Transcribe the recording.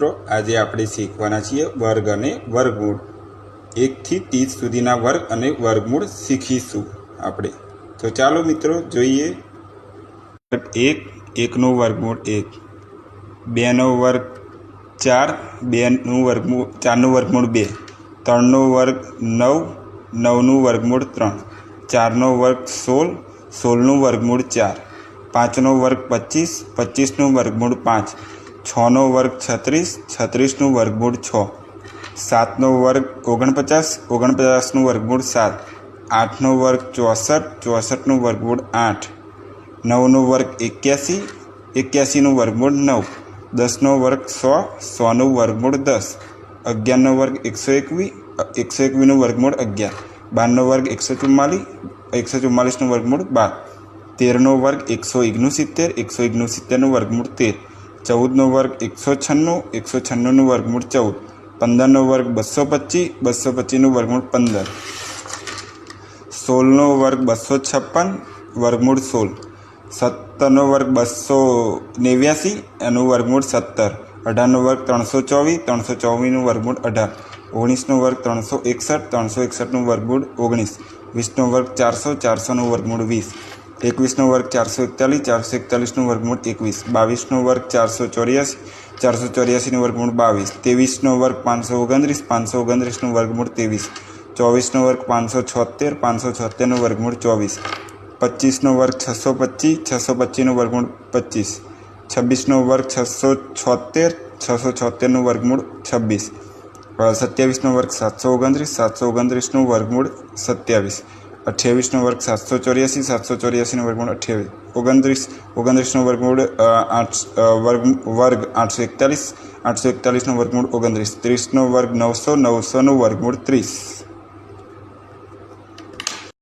મિત્રો, આજે આપણે શીખવાના છીએ વર્ગ અને વર્ગમૂળ. એકથી ત્રીસ સુધીના વર્ગ અને વર્ગમૂળ શીખીશું આપણે. તો ચાલો મિત્રો, જોઈએ. એક, એકનું વર્ગમૂળ એક. બેનો વર્ગ ચાર, બેનું વર્ગમૂળ, ચારનું વર્ગમૂળ બે. ત્રણનો વર્ગ નવ, નવનું વર્ગમૂળ ત્રણ. ચારનો વર્ગ સોળ, સોળનું વર્ગમૂળ ચાર. પાંચનો વર્ગ પચીસ, પચીસનું વર્ગમૂળ પાંચ. છનો વર્ગ છત્રીસ, છત્રીસનું વર્ગમૂળ છ. સાતનો વર્ગ ઓગણપચાસ, ઓગણપચાસનું વર્ગમૂળ સાત. આઠનો વર્ગ ચોસઠ, ચોસઠનું વર્ગમૂળ આઠ. નવનો વર્ગ એક્યાસી, એક્યાસીનું વર્ગમૂળ નવ. દસનો વર્ગ સો, સોનું વર્ગમૂળ દસ. અગિયારનો વર્ગ એકસો એકવીસ એકસો એકવીસનું વર્ગમૂળ અગિયાર. બારનો વર્ગ એકસો ચુમ્માલીસ એકસો ચુમ્માલીસનું વર્ગમૂળ બાર. તેરનો વર્ગ એકસો ઓગણસિત્તેર એકસો ઓગણસિત્તેરનું વર્ગમૂળ તેર. ચૌદનો વર્ગ એકસો છન્નું, એકસો છન્નુંનું વર્ગમૂળ ચૌદ. પંદરનો વર્ગ બસો પચીસ, બસો પચીસનું વર્ગમૂળ પંદર. સોળનો વર્ગ બસો છપ્પન વર્ગમૂળ સોળ. સત્તરનો વર્ગ બસો નેવ્યાસી, એનું વર્ગમૂળ સત્તર. અઢારનો વર્ગ ત્રણસો ચોવીસ, ત્રણસો ચોવીસનું વર્ગમૂળ અઢાર. ઓગણીસનો વર્ગ ત્રણસો એકસઠ, ત્રણસો એકસઠનું વર્ગમૂળ ઓગણીસ. વીસનો વર્ગ ચારસો, ચારસોનું વર્ગમૂળ વીસ. એકવીસનો વર્ગ ચારસો એકતાલીસ, ચારસો એકતાલીસનું વર્ગમૂળ એકવીસ, બાવીસનો વર્ગ ચારસો ચોર્યાસી, ચારસો ચોર્યાસીનું વર્ગમૂળ બાવીસ, ત્રેવીસનો વર્ગ પાંચસો ઓગણત્રીસ, પાંચસો ઓગણત્રીસનું વર્ગમૂળ ત્રેવીસ, ચોવીસનો વર્ગ પાંચસો છોતેર પાંચસો છોતેરનું વર્ગમૂળ ચોવીસ, પચીસનો વર્ગ છસો પચીસ, છસો પચીસનું વર્ગમૂળ પચીસ, છવ્વીસનો વર્ગ છસો છોતેર છસો છોતેરનું વર્ગમૂળ છવ્વીસ સત્યાવીસનો વર્ગ સાતસો ઓગણત્રીસ, સાતસો ઓગણત્રીસનું વર્ગમૂળ સત્યાવીસ અઠ્યાવીસનો વર્ગ સાતસો ચોર્યાસી, સાતસો ચોર્યાસીનું વર્ગમૂળ અઠ્યાવીસ. ઓગણત્રીસ, ઓગણત્રીસનો વર્ગમૂળ આઠ વર્ગ વર્ગ આઠસો એકતાલીસ, આઠસો એકતાલીસનું વર્ગમૂળ ઓગણત્રીસ. ત્રીસનો વર્ગ નવસો, નવસોનું વર્ગમૂળ ત્રીસ.